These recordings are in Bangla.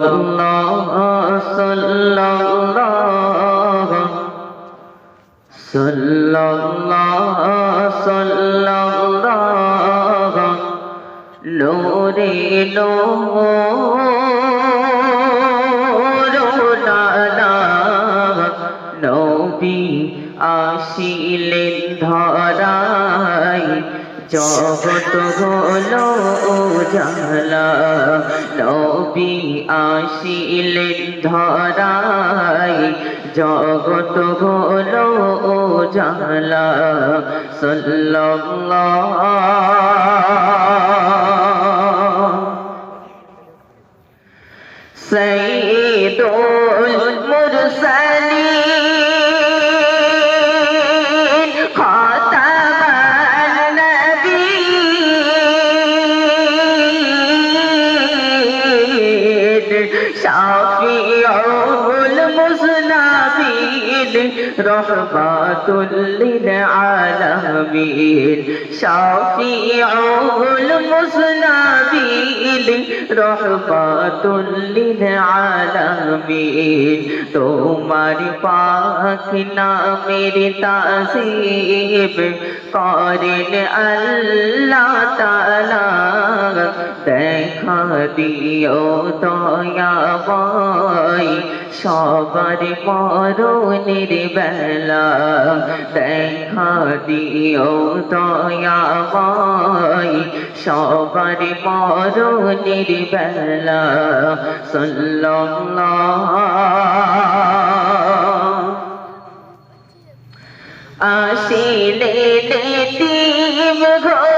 الله صلى الله صلى الله صلى الله نوري نور লালা নবী আসিলেন ধরাই যত হলো জালা নবী আসিলেন ধরাই জগত হলো জালা সাল্লাল্লাহ সাইয়্যিদুল মুরসালিন। রহমাতুল্লিল আলামিন শাফিউল মুসনাবিল রহমাতুল্লিল আলামিন তোমার পাক নামের তাসিব করেন আল্লাহ তাআলা। দেখা দিও দয়াবান। সবার মরণের বেলা দেখা দিও দয়াময়। সবার মরণের বেলা সাল্লাল্লাহু আসিলে তীব ঘরে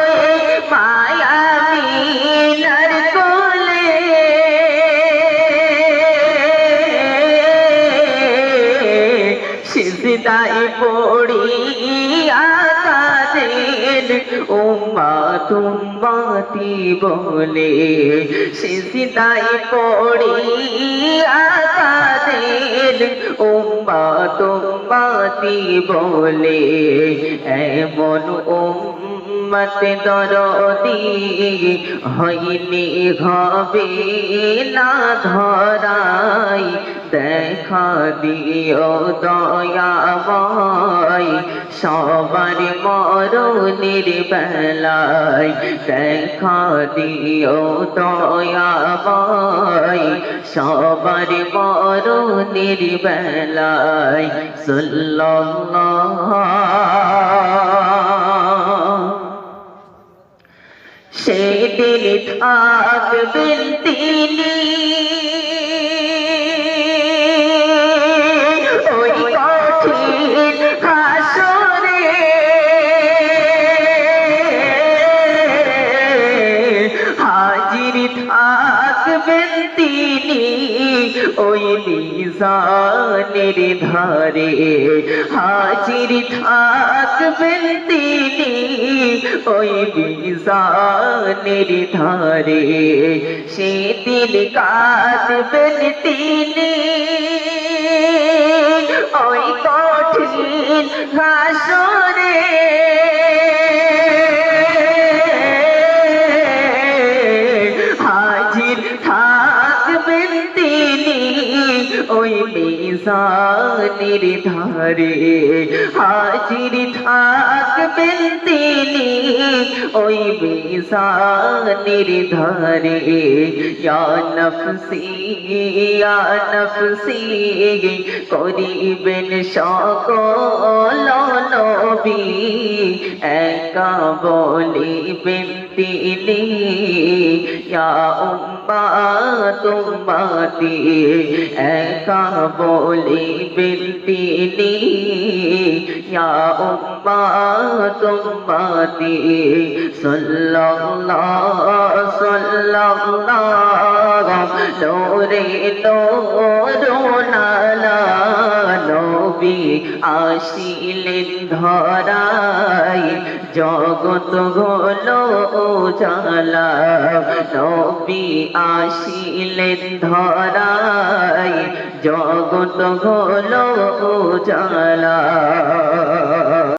সিজদাই পড়িয়া কাঁদেন উম্মা তুম্মাতি বলে সিজদাই পড়িয়া কাঁদেন উম্মা তুম্মাতি বলে, এমন উম্মত দরদি হইনি হবে না ধরাই দেখা দিও দয়া দয়াময়। সবার মরণের বেলায় দেখা দিও দয়া দয়াময়। সবার মরণের বেলায় সাল্লাল্লাহু সেদিন থাকবেন তিনি। থাকবেন তিনি ওই মিজানের ধারে। হাজির থাকবেন তিনি ওই মিজানের ধারে। সেদিন কাঁদবেন তিনি ওই কঠিন হাসরে। মিজানের ধারে হাজির থাকবেন তিনি। ওই বিশানির ধারে ইয়া নফসি ইয়া নফসি করিবেন সকল নবী একা বলিবেন তিনি ইয়া উম্মা তুম্মাতি একা বলিবেন তিনি ইয়া উম্মা তুম্মাতি সাল্লাল্লাহু সাল্লাল্লাহু নূরে নূরুনালা নবী আসিলেন ধরাই? জগত হলো জালা নবী আসিলেন ধরাই। জগত হলো জালা